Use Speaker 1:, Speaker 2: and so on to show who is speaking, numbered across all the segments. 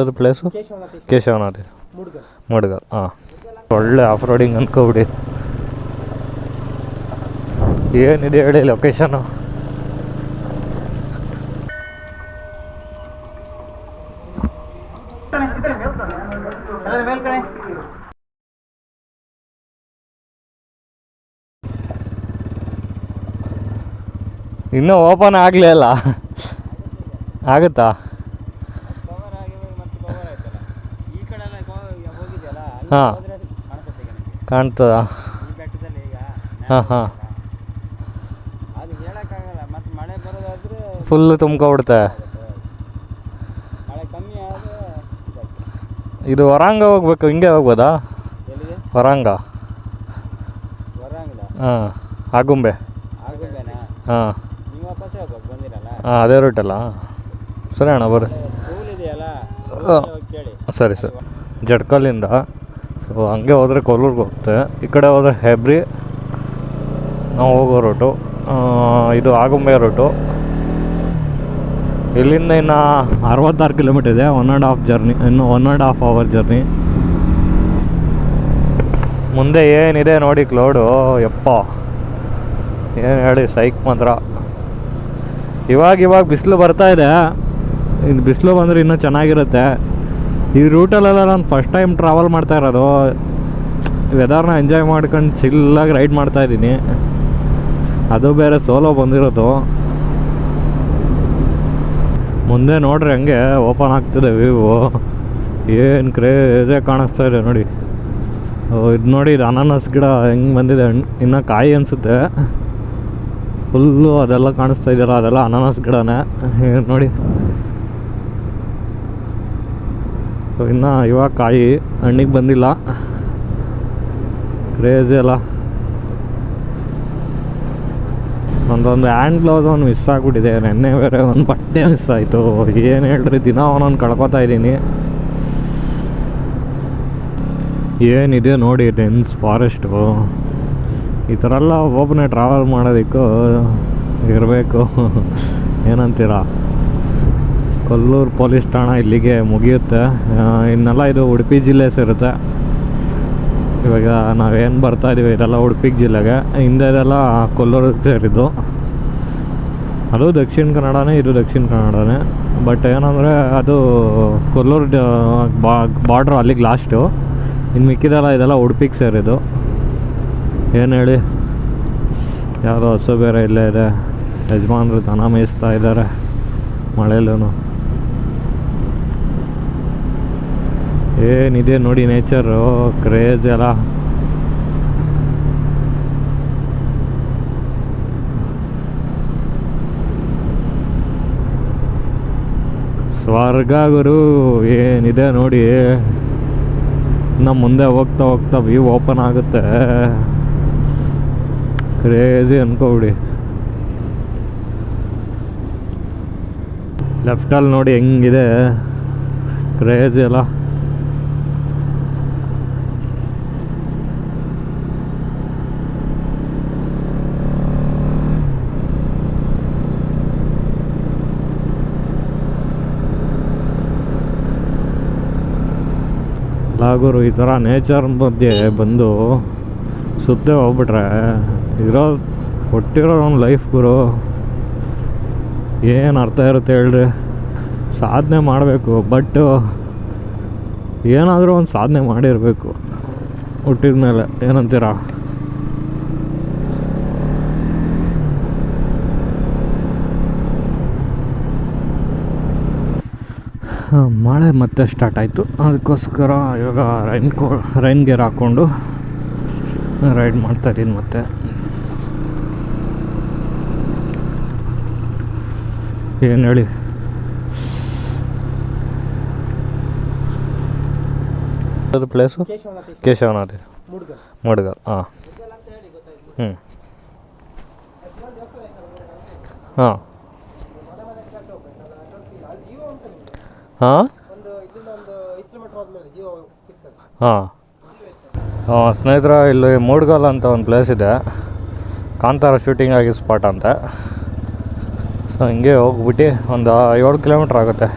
Speaker 1: ಅದು ಪ್ಲೇಸು
Speaker 2: ಕೇಶವನಾಥ
Speaker 1: ಆ ಹಾಂ. ಒಳ್ಳೆ ಆಫ್ ರೋಡಿಂಗ್ ಅನ್ಕೋಬಿಡಿ. ಏನಿದೆ ಹೇಳಿ ಲೊಕೇಶನು ಇನ್ನೂ ಓಪನ್ ಆಗಲೇ ಅಲ್ಲ ಆಗುತ್ತಾ
Speaker 2: ಪವರ್ ಆಗಿ ಮತ್ತೆ ಪವರ್ ಆಯ್ತಲ್ಲ ಈ ಕಡೆ ಎಲ್ಲ ಹೋಗಿದೆಯಲ್ಲ ಅಲ್ಲಿ
Speaker 1: ಹಾ. ಕಾಣ್ತದ. ಹಾಂ ಹಾಂ.
Speaker 2: ಅದು ಹೇಳಕ್ಕಾಗಲ್ಲ ಮತ್ತೆ ಮಳೆ ಬರೋದಾದ್ರೆ
Speaker 1: ಫುಲ್ ತುಂಬ್ಕೊಬಿಡುತ್ತೆ. ಇದು ಹೊರಾಂಗ ಹೋಗ್ಬೇಕು ಹಿಂಗೆ ಹೋಗ್ಬೋದಾ? ಹೊರಾಂಗ. ಹಾಂ ಆಗುಂಬೆ. ಹಾಂ. ಹಾಂ ಅದೇ ರೂಟಲ್ಲ ಸರಿ ಅಣ್ಣ ಬರ್ರಿ ಸರಿ ಸರ್. ಜಡ್ಕಲ್ಲಿಂದ ಸೊ ಹಂಗೆ ಹೋದರೆ ಕೊಲ್ಲೂರ್ಗೆ ಹೋಗುತ್ತೆ. ಈ ಕಡೆ ಹೋದರೆ ಹೆಬ್ರಿ ನಾವು ಹೋಗೋ ರೂಟು ಇದು ಆಗುಂಬೆ ರೂಟು ಇಲ್ಲಿಂದ ಇನ್ನು ಅರವತ್ತಾರು ಕಿಲೋಮೀಟರ್ ಇದೆ ಒನ್ ಆ್ಯಂಡ್ ಹಾಫ್ ಜರ್ನಿ ಇನ್ನು one and half hour journey ಮುಂದೆ ಏನಿದೆ ನೋಡಿ ಕ್ಲೋಡು ಯಪ್ಪ, ಏನು ಹೇಳಿ, ಸೈಕ್ ಮಾತ್ರ. ಇವಾಗ ಇವಾಗ ಬಿಸಿಲು ಬರ್ತಾ ಇದೆ. ಇದು ಬಿಸಿಲು ಬಂದರೆ ಇನ್ನೂ ಚೆನ್ನಾಗಿರುತ್ತೆ. ಈ ರೂಟಲ್ಲೆಲ್ಲ ನಾನು ಫಸ್ಟ್ ಟೈಮ್ ಟ್ರಾವೆಲ್ ಮಾಡ್ತಾ ಇರೋದು. ವೆದರ್ನ ಎಂಜಾಯ್ ಮಾಡ್ಕೊಂಡು ಚಿಲ್ಲಾಗಿ ರೈಡ್ ಮಾಡ್ತಾ ಇದ್ದೀನಿ. ಅದು ಬೇರೆ ಸೋಲೋ ಬಂದಿರೋದು. ಮುಂದೆ ನೋಡ್ರಿ ಹಂಗೆ ಓಪನ್ ಆಗ್ತಿದೆ ವಿವು ಏನು ಕ್ರೇಜೇ ಕಾಣಿಸ್ತಾ ಇದೆ ನೋಡಿ. ಇದು ನೋಡಿ ಇದು ಅನಾನಸ್ ಗಿಡ ಹೆಂಗೆ ಬಂದಿದೆ. ಇನ್ನೂ ಕಾಯಿ ಅನಿಸುತ್ತೆ. ಫುಲ್ಲು ಅದೆಲ್ಲ ಕಾಣಿಸ್ತಾ ಇದೆಯಲ್ಲ, ಅದೆಲ್ಲ ಅನಾನಸ್ ಗಿಡನೇ. ನೋಡಿ. ಸೊ ಇನ್ನು ಇವಾಗ ಕಾಯಿ ಹಣ್ಣಿಗೆ ಬಂದಿಲ್ಲ. ಕ್ರೇಜಿ ಅಲ್ಲ. ಒಂದೊಂದು ಹ್ಯಾಂಡ್ ಗ್ಲೌಸ್ ಒಂದು ಮಿಸ್ ಆಗಿಬಿಟ್ಟಿದೆ. ನೆನ್ನೆ ಬೇರೆ ಒಂದು ಬಟ್ಟೆ ಮಿಸ್ ಆಯಿತು. ಏನು ಹೇಳ್ರಿ, ದಿನ ಒಂದೊಂದು ಕಳ್ಕೊತಾ ಇದ್ದೀನಿ. ಏನಿದೆ ನೋಡಿ ಡೆನ್ಸ್ ಫಾರೆಸ್ಟು ಈ ಥರ ಎಲ್ಲ ಒಬ್ಬನೇ ಟ್ರಾವೆಲ್ ಮಾಡೋದಕ್ಕೂ ಇರಬೇಕು. ಏನಂತೀರ? ಕೊಲ್ಲೂರು ಪೊಲೀಸ್ ಠಾಣಾ ಇಲ್ಲಿಗೆ ಮುಗಿಯುತ್ತೆ. ಇನ್ನೆಲ್ಲ ಇದು ಉಡುಪಿ ಜಿಲ್ಲೆ ಸೇರುತ್ತೆ. ಇವಾಗ ನಾವೇನು ಬರ್ತಾ ಇದೀವಿ, ಇದೆಲ್ಲ ಉಡುಪಿ ಜಿಲ್ಲೆಗೆ. ಹಿಂದೆ ಇದೆಲ್ಲ ಕೊಲ್ಲೂರು ಸೇರಿದ್ದು. ಅದು ದಕ್ಷಿಣ ಕನ್ನಡನೇ, ಇದು ದಕ್ಷಿಣ ಕನ್ನಡನೇ. ಬಟ್ ಏನಂದರೆ ಅದು ಕೊಲ್ಲೂರು ಬಾರ್ಡ್ರ್ ಅಲ್ಲಿಗೆ ಲಾಸ್ಟು. ಇನ್ನು ಮಿಕ್ಕಿದೆಲ್ಲ ಇದೆಲ್ಲ ಉಡುಪಿಗೆ ಸೇರಿದ್ದು. ಏನು ಹೇಳಿ? ಯಾವುದೋ ಹಸು ಬೇರೆ ಇಲ್ಲೇ ಇದೆ. ಯಜಮಾನ್ರು ದನ ಮೇಯಿಸ್ತಾ ಇದ್ದಾರೆ. ಮಳೆಯಲ್ಲೂ ಏನಿದೆ ನೋಡಿ ನೇಚರು ಕ್ರೇಜ್ ಎಲ್ಲ ಸ್ವರ್ಗ ಗುರು ಏನಿದೆ ನೋಡಿ. ನಮ್ಮ ಮುಂದೆ ಹೋಗ್ತಾ ಹೋಗ್ತಾ ವ್ಯೂ ಓಪನ್ ಆಗುತ್ತೆ. ಕ್ರೇಜಿ ಅನ್ಕೋಬಿಡಿ. ಲೆಫ್ಟಲ್ಲಿ ನೋಡಿ ಹೆಂಗಿದೆ. ಕ್ರೇಜಿ ಅಲ್ಲ. ಲಾಗುರು ಈ ಥರ ನೇಚರ್ ಮಧ್ಯೆ ಬಂದು ಸುತ್ತೇ ಹೋಗ್ಬಿಟ್ರೆ ಇರೋ ಕೊಟ್ಟಿರೋ ಒಂದು ಲೈಫ್ ಗುರು, ಏನು ಅರ್ಥ ಇರುತ್ತೆ ಹೇಳ್ರಿ? ಸಾಧನೆ ಮಾಡಬೇಕು ಬಟ್ ಏನಾದರೂ ಒಂದು ಸಾಧನೆ ಮಾಡಿರಬೇಕು. ಹುಟ್ಟಿದ ಮೇಲೆ ಏನಂತೀರ? ಮಳೆ ಮತ್ತೆ ಸ್ಟಾರ್ಟ್ ಆಯಿತು. ಅದಕ್ಕೋಸ್ಕರ ಇವಾಗ ರೈನ್ ಕೋ ರೈನ್ ಗೇರ್ ಹಾಕ್ಕೊಂಡು ರೈಡ್ ಮಾಡ್ತಾ ಇದ್ದೀನಿ ಮತ್ತೆ. ಏನು ಹೇಳಿ? ಅದು ಪ್ಲೇಸು
Speaker 2: ಕೇಶವನಾಥ. ಮಡ್ಗಲ್.
Speaker 1: ಹಾಂ ಹ್ಞೂ ಹಾಂ ಹಾಂ
Speaker 2: ಒಂದು ಇದರಿಂದ ಒಂದು ಐದು ಕಿಲೋಮೀಟರ್ ಹೋದ್ಮೇಲೆ ಜೀವ ಸಿಗ್ತದೆ.
Speaker 1: ಹಾಂ. ಸ್ನೇಹಿತರ ಇಲ್ಲಿ ಮೂಡ್ಗಲ್ ಅಂತ ಒಂದು ಪ್ಲೇಸ್ ಇದೆ. ಕಾಂತಾರ ಶೂಟಿಂಗ್ ಆಗಿ ಸ್ಪಾಟ್ ಅಂತ. ಸೊ ಹಿಂಗೆ ಹೋಗ್ಬಿಟ್ಟು ಒಂದು ಏಳು ಕಿಲೋಮೀಟ್ರ್ ಆಗುತ್ತೆ.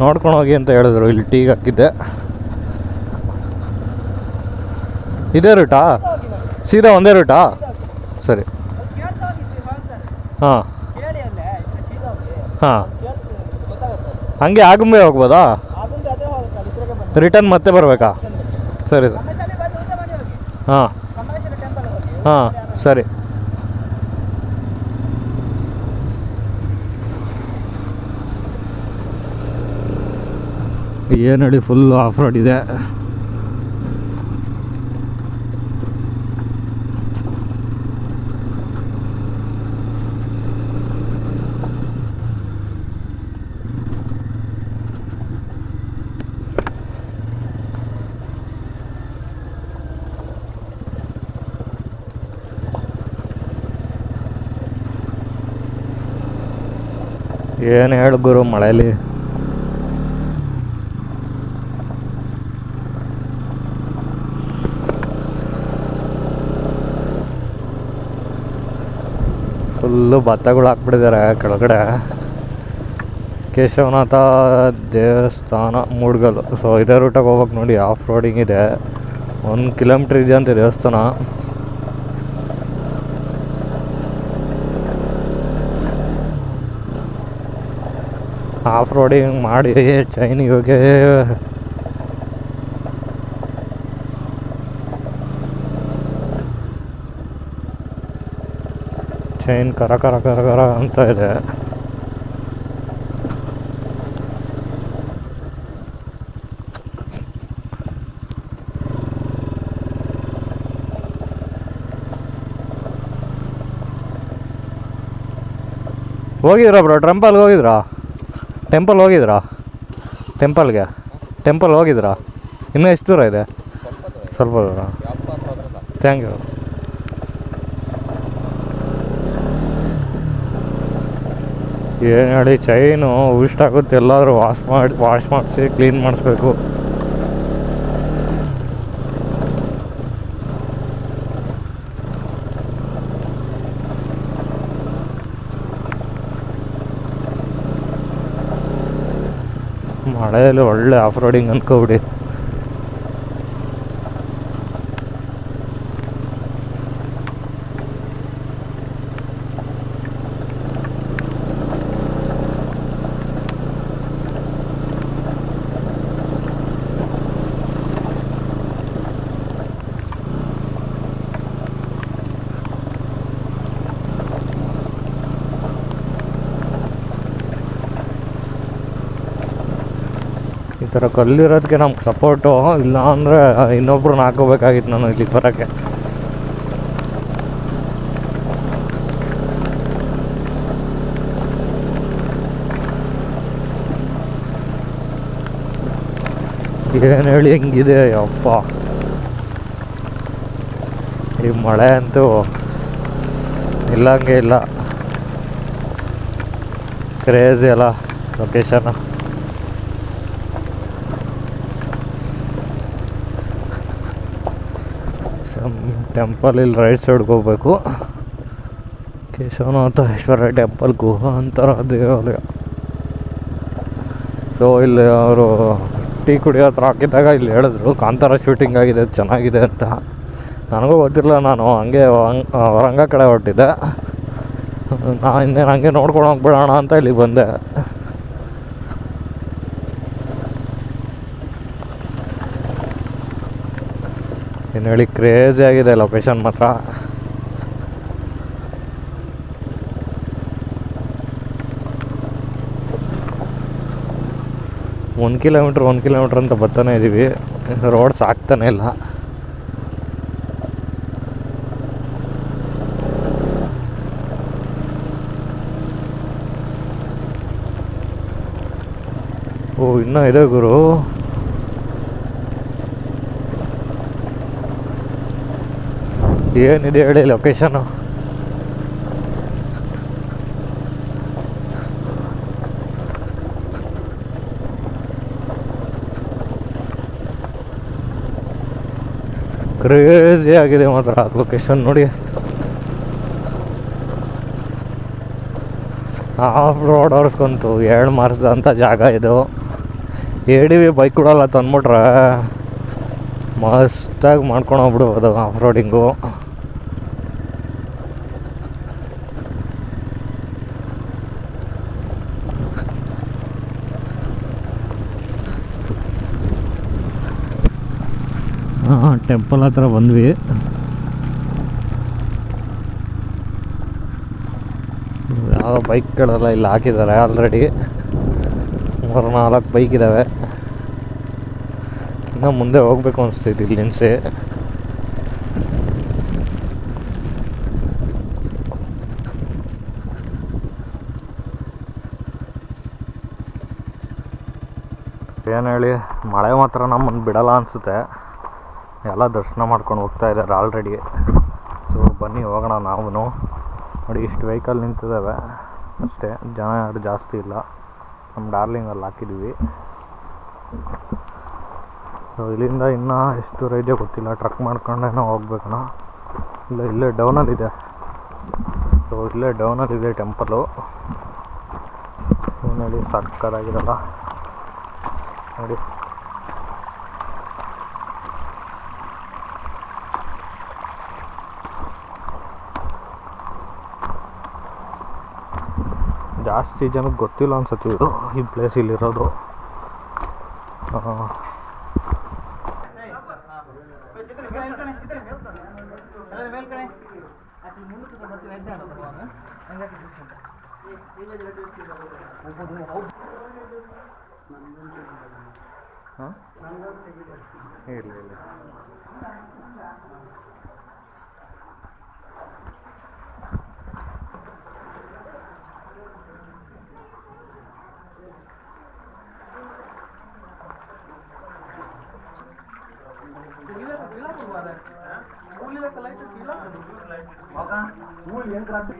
Speaker 1: ನೋಡ್ಕೊಂಡು ಹೋಗಿ ಅಂತ ಹೇಳಿದ್ರು ಇಲ್ಲಿ ಟೀಗೆ ಹಾಕಿದ್ದೆ. ಇದೇ ರೂಟಾ ಸೀದಾ ಒಂದೇ ರೂಟಾ ಸರಿ. ಹಾಂ. ಹಾಂ. ಹಂಗೆ ಆಗುಂಬೆ ಹೋಗ್ಬೋದಾ? ರಿಟರ್ನ್ ಮತ್ತೆ ಬರಬೇಕಾ? ಸರಿ. ಸರ್ ಹಾಂ. ಹಾಂ ಸರಿ. ಏನು ಹೇಳಿ ಫುಲ್ ಆಫ್ ರೋಡ್ ಇದೆ. ಏನು ಹೇಳು ಗುರು ಮಳೆಯಲ್ಲಿ ಫುಲ್ಲು ಭತ್ತಗಳು ಹಾಕ್ಬಿಟ್ಟಿದ್ದಾರೆ ಕೆಳಗಡೆ. ಕೇಶವನಾಥ ದೇವಸ್ಥಾನ ಮೂಡ್ಗಲ್ ಸೊ ಇದೇ ರೂಟಾಗಿ ಹೋಗ್ಬೇಕು ನೋಡಿ ಆಫ್ ರೋಡಿಂಗ್ ಇದೆ. ಒಂದು ಕಿಲೋಮೀಟ್ರ್ ಇದೆ ಅಂತ ದೇವಸ್ಥಾನ. ಆಫ್ ರೋಡಿಂಗ್ ಮಾಡಿ ಚೈನ್ ಹೋಗಿ. ಚೈನ್ ಕರ ಕರ ಕರ ಕರ ಅಂತ ಇದೆ. ಹೋಗಿದ್ರಾ ಬ್ರೋ ಟ್ರಂಪಲ್ಗೆ ಹೋಗಿದ್ರಾ? ಟೆಂಪಲ್ ಹೋಗಿದ್ರಾ? ಟೆಂಪಲ್ಗೆ ಟೆಂಪಲ್ ಹೋಗಿದ್ರಾ? ಇನ್ನೂ ಎಷ್ಟು ದೂರ ಇದೆ? ಸ್ವಲ್ಪ ದೂರ. ಥ್ಯಾಂಕ್ ಯು ಏನು ಹೇಳಿ ಚೈನು ಉಷ್ಟಾಗುತ್ತೆ ಎಲ್ಲಾದರೂ ವಾಶ್ ಮಾಡಿ ವಾಶ್ ಮಾಡಿಸಿ ಕ್ಲೀನ್ ಮಾಡಿಸ್ಬೇಕು. ಮಳೆಯಲ್ಲಿ ಒಳ್ಳೆ ಆಫ್ ರೋಡಿಂಗ್ ಅನ್ಕೋಬಿಡಿ ಥರ ಕಲ್ಲಿರೋದಕ್ಕೆ ನಮ್ಗೆ ಸಪೋರ್ಟು ಇಲ್ಲ ಅಂದರೆ ಇನ್ನೊಬ್ರನ್ನ ಹಾಕೋಬೇಕಾಗಿತ್ತು ನಾನು ಇಲ್ಲಿಗೆ ಬರೋಕ್ಕೆ. ಏನು ಹೇಳಿ ಹೆಂಗಿದೆ ಯಪ್ಪ ಈ ಮಳೆ ಅಂತೂ ಇಲ್ಲಂಗೆ ಇಲ್ಲ. ಕ್ರೇಜಿ ಎಲ್ಲ ಲೊಕೇಶನ್ ಟೆಂಪಲ್ ಇಲ್ಲಿ ರೈಟ್ ಸೈಡ್ಗೆ ಹೋಗ್ಬೇಕು. ಕೇಶವನಾಥೇಶ್ವರ ಟೆಂಪಲ್ ಟೆಂಪಲ್ ಅಂತಾರ ದೇವಾಲಯ. ಸೊ ಇಲ್ಲಿ ಅವರು ಟೀ ಕುಡಿಯೋ ಹತ್ರ ಹಾಕಿದ್ದಾಗ ಇಲ್ಲಿ ಹೇಳಿದ್ರು, ಕಾಂತಾರ ಶೂಟಿಂಗ್ ಆಗಿದೆ, ಚೆನ್ನಾಗಿದೆ ಅಂತ. ನನಗೂ ಗೊತ್ತಿರಲಿಲ್ಲ ನಾನು, ಹಂಗೆ ಹಂಗ ಹೊರಂಗ ಕಡೆ ಹೊರಟಿದ್ದೆ. ನಾನು ಇನ್ನೇನು ಹಂಗೆ ನೋಡ್ಕೊಂಡು ಹೋಗ್ಬಿಡೋಣ ಅಂತ ಇಲ್ಲಿಗೆ ಬಂದೆ. ಹೇಳಿ ಕ್ರೇಜಿ ಆಗಿದೆ ಲೊಕೇಶನ್ ಮಾತ್ರ. ಒಂದು ಕಿಲೋಮೀಟ್ರ್ ಒಂದು ಕಿಲೋಮೀಟ್ರ್ ಅಂತ ಬರ್ತಾನೆ ಇದ್ದೀವಿ ರೋಡ್ ಸಾಕ್ತಾನೆ ಇಲ್ಲ. ಓ, ಇನ್ನೂ ಇದೆ ಗುರು. ಏನಿದೆ ಹೇಳಿ ಲೊಕೇಶನು ಕ್ರೇಜಿ ಆಗಿದೆ ಮಾತ್ರ ಲೊಕೇಶನ್ ನೋಡಿ. ಆಫ್ ರೋಡ್ ಹೊರ್ಸ್ಕೊಂತು ಎರಡು ಮಾರ್ಸ್ದಂಥ ಜಾಗ ಇದು. ವಿ ಬೈಕ್ ಕೊಡಲ್ಲ ತಂದ್ಬಿಟ್ರೆ ಮಸ್ತಾಗಿ ಮಾಡ್ಕೊಂಡು ಹೋಗ್ಬಿಡ್ಬೋದು ಆಫ್ ರೋಡಿಂಗು ಹಾಂ ಟೆಂಪಲ್ ಹತ್ರ ಬಂದ್ವಿ. ಯಾವ ಬೈಕ್ಗಳೆಲ್ಲ ಇಲ್ಲಿ ಹಾಕಿದ್ದಾರೆ ಆಲ್ರೆಡಿ ಮೂರು ನಾಲ್ಕು ಬೈಕ್ ಇದ್ದಾವೆ ಇನ್ನೂ ಮುಂದೆ ಹೋಗ್ಬೇಕು ಅನಿಸ್ತೈತಿ ಇಲ್ಲಿ ನಿನ್ಸಿ ಏನು ಹೇಳಿ, ಮಳೆ ಮಾತ್ರ ನಮ್ಮನ್ನು ಬಿಡಲ್ಲ ಅನಿಸುತ್ತೆ. ಎಲ್ಲ ದರ್ಶನ ಮಾಡ್ಕೊಂಡು ಹೋಗ್ತಾ ಇದ್ದಾರೆ ಆಲ್ರೆಡಿ ಸೊ ಬನ್ನಿ, ಹೋಗೋಣ ನಾವು ನೋಡಿ, ಇಷ್ಟು ವೆಹಿಕಲ್ ನಿಂತಿದ್ದಾವೆ. ಅಷ್ಟೇ, ಜನ ಯಾರು ಜಾಸ್ತಿ ಇಲ್ಲ. ನಮ್ಮ ಡಾರ್ಲಿಂಗಲ್ಲಿ ಹಾಕಿದ್ವಿ ಸೊ ಇಲ್ಲಿಂದ ಇನ್ನೂ ಎಷ್ಟು ರೈಜೆ ಗೊತ್ತಿಲ್ಲ. ಟ್ರಕ್ ಮಾಡ್ಕೊಂಡೇನೋ ಹೋಗ್ಬೇಕಣ್ಣ ಇಲ್ಲ, ಇಲ್ಲೇ ಡೌನಲ್ಲಿದೆ ಸೊ ಇಲ್ಲೇ ಡೌನಲ್ಲಿದೆ ಟೆಂಪಲು ನೋಡಿ ಸಕ್ಕತ್ತಾಗಿರಲ್ಲ ನೋಡಿ. ಜಾಸ್ತಿ ಜನಕ್ಕೆ ಗೊತ್ತಿಲ್ಲ ಅನ್ಸುತ್ತೆ ಇದು ಈ ಪ್ಲೇಸ್ ಇಲ್ಲಿರೋದು. ಹಾಂ ಇಲ್ಲ. ఊళ్ళు ఏం కరెక్ట్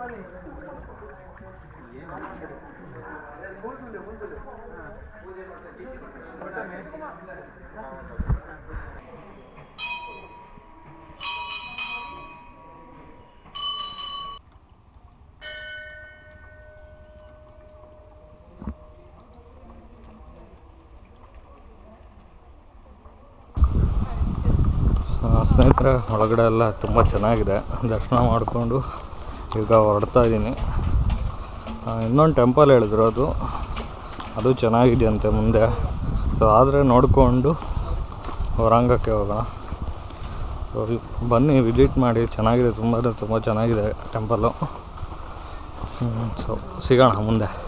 Speaker 1: Thank you. ಸ್ನೇಹಿತರೆ ಒಳಗಡೆ ಎಲ್ಲ ತುಂಬ ಚೆನ್ನಾಗಿದೆ. ದರ್ಶನ ಮಾಡಿಕೊಂಡು ಈಗ ಹೊರಡ್ತಾ ಇದ್ದೀನಿ ಇನ್ನೊಂದು ಟೆಂಪಲ್ ಹೇಳಿದ್ರು ಅದು. ಅದು ಚೆನ್ನಾಗಿದೆಯಂತೆ ಮುಂದೆ. ಸೊ ಆದರೆ ನೋಡಿಕೊಂಡು ಹೊರಾಂಗಕ್ಕೆ ಹೋಗೋಣ. ಸೊ ಬನ್ನಿ, ವಿಸಿಟ್ ಮಾಡಿ. ಚೆನ್ನಾಗಿದೆ ತುಂಬ ತುಂಬ ಚೆನ್ನಾಗಿದೆ ಟೆಂಪಲ್ಲು. ಸೊ ಸಿಗೋಣ ಮುಂದೆ.